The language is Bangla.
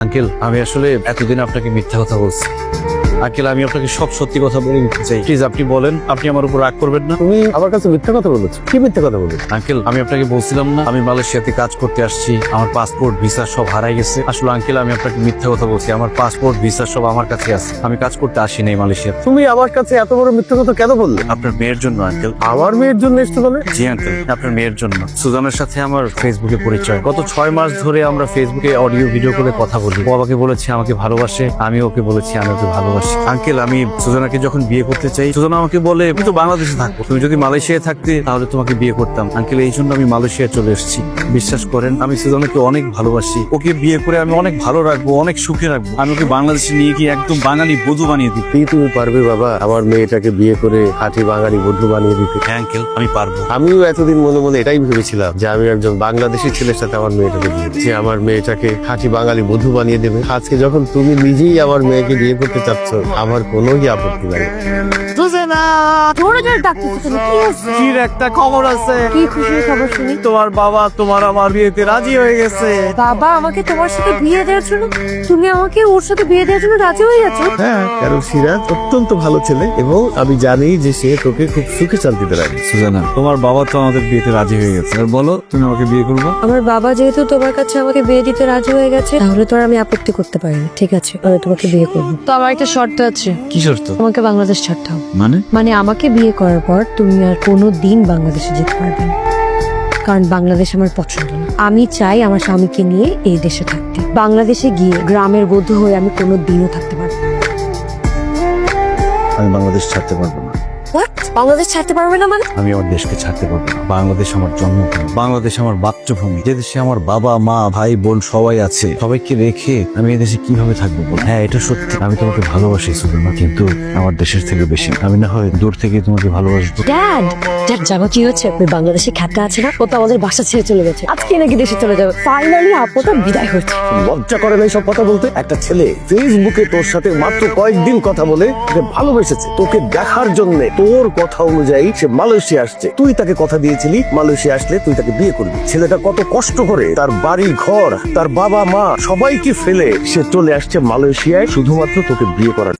আঙ্কেল আমি আসলে এতদিন আপনাকে মিথ্যা কথা বলছি। আঙ্কেল আমি আপনাকে সব সত্যি কথা বলে দিতে চাই। প্লিজ আপনি বলেন আপনি আমার উপর রাগ করবেন না। তুমি আমার কাছে মিথ্যা কথা বলেছ। কি মিথ্যা কথা বলেছ? আঙ্কেল আমি আপনাকে বলছিলাম না আমি মালয়েশিয়াতে কাজ করতে আসছি আমার পাসপোর্ট ভিসা সব হারাই গেছে। আসলে আঙ্কেল আমি আপনাকে মিথ্যা কথা বলছি আমার পাসপোর্ট ভিসা সব আমার কাছে আছে। আমি কাজ করতে আসি নাই মালয়েশিয়াতে। তুমি আমার কাছে এত বড় মিথ্যা কথা কেন বললে? আপনার মেয়ের জন্য আঙ্কেল। আমার মেয়ের জন্য এসছো বলে জি আঙ্কেল আপনার মেয়ের জন্য। সুজানের সাথে আমার ফেসবুকে পরিচয়। গত ছয় মাস ধরে আমরা ফেসবুকে অডিও ভিডিও করে কথা বলি। ও আমাকে বলেছে আমাকে ভালোবাসে আমি ওকে বলেছি আমি ওকে ভালোবাসি। আঙ্কেল আমি সুজানাকে যখন বিয়ে করতে চাই সুজানা আমাকে বলে আমি তো বাংলাদেশে থাকব। তুমি যদি মালয়েশিয়ায় থাকতে তাহলে তোমাকে বিয়ে করতাম। আঙ্কেল এই জন্য আমি মালয়েশিয়া চলে এসেছি। বিশ্বাস করেন আমি সুজনাকে অনেক ভালোবাসি। ওকে বিয়ে করে আমি অনেক ভালো রাখব অনেক সুখে রাখব। আমি ওকে বাংলাদেশে নিয়ে গিয়ে একদম বাঙালি বধূ বানিয়ে দিই। কি তুমি পারবে বাবা আমার মেয়েটাকে বিয়ে করে খাঁটি বাঙালি বধু বানিয়ে দিতে। হ্যাঁ আঙ্কেল আমি পারব। আমিও এতদিন মনে মনে এটাই ভেবেছিলাম যে আমি একজন বাংলাদেশি ছেলের সাথে আমার মেয়েটাকে বিয়ে। যে আমার মেয়েটাকে খাঁটি বাঙালি বধু বানিয়ে দেবে। আজকে যখন তুমি নিজেই আমার মেয়েকে বিয়ে করতে চাচ্ছ আমার কোনো আপত্তি নাই। জোরে জোরে ডাকতেছো তুমি কি হয়েছে? কির একটা খবর আছে। কি খুশির খবর শুনি? তোমার বাবা তোমার আমার বিয়েতে রাজি হয়ে গেছে। বাবা আমাকে তোমার সাথে বিয়ে দেওয়ার জন্য? তুমি আমাকে ওর সাথে বিয়ে দেওয়ার জন্য রাজি হয়ে গেছো হ্যাঁ কারণ সিরাজ অত্যন্ত ভালো ছেলে এবং আমি জানি যে সে তোকে খুব সুখে শান্তিতে রাখবে। সুজানা তোমার বাবা তো আমাদের বিয়েতে রাজি হয়ে গেছে। আর বলো তুমি আমাকে বিয়ে করব? আমার বাবা যেহেতু তোমার কাছে আমাকে বিয়ে দিতে রাজি হয়ে গেছে তাহলে তো আর আমি আপত্তি করতে পারি না ঠিক আছে আমি তোমাকে বিয়ে করব। তো আমার একটা শর্ত আছে। কি শর্ত? তোমাকে বাংলাদেশ ছাড়তে হবে। মানে? মানে মানে আমাকে বিয়ে করার পর তুমি আর কোনো দিন বাংলাদেশে যেতে পারবে না কারণ বাংলাদেশ আমার পছন্দ না আমি চাই আমার স্বামীকে নিয়ে এই দেশে থাকতে বাংলাদেশে গিয়ে গ্রামের বধূ হয়ে আমি কোনো দিনও থাকতে পারব না। আমি বাংলাদেশ ছাড়তে পারব না? বাংলাদেশ ছাড়তে পারবে না মানে? আমি আমার দেশকে ছাড়তে পারব না। বাংলাদেশ আমার জন্মভূমি। বাংলাদেশ আমার বাচ্চভূমি। যে দেশে আমার বাবা মা ভাই বোন সবাই আছে সবাইকে রেখে আমি এই দেশে কীভাবে থাকব হ্যাঁ এটা সত্যি। আমি তোমাকে ভালোবাসি সুবর্ণা কিন্তু আমার দেশের থেকে বেশি আমি না হয় দূর থেকে তোমাকে ভালোবাসবো। ড্যাড ড্যাড জানো কি হচ্ছে ওই বাংলাদেশে খ্যাতা আছে না? ও তো আমাদের বাসা ছেড়ে চলে গেছে। আজকে নাকি দেশে চলে যাবে। ফাইনালি আপুটা বিদায় হচ্ছে লজ্জা করে না সব কথা বলতে? একটা ছেলে ফেসবুকে তোর সাথে মাত্র কয়েকদিন কথা বলে ভালোবেসেছে। তোকে দেখার জন্য তোর কথা অনুযায়ী সে মালয়েশিয়া আসছে। তুই তাকে কথা দিয়েছিলি, মালয়েশিয়া আসলে তুই তাকে বিয়ে করবি। ছেলেটা কত কষ্ট করে তার বাড়ি ঘর, তার বাবা মা সবাইকে ফেলে সে চলে আসছে মালয়েশিয়ায়, শুধুমাত্র তোকে বিয়ে করার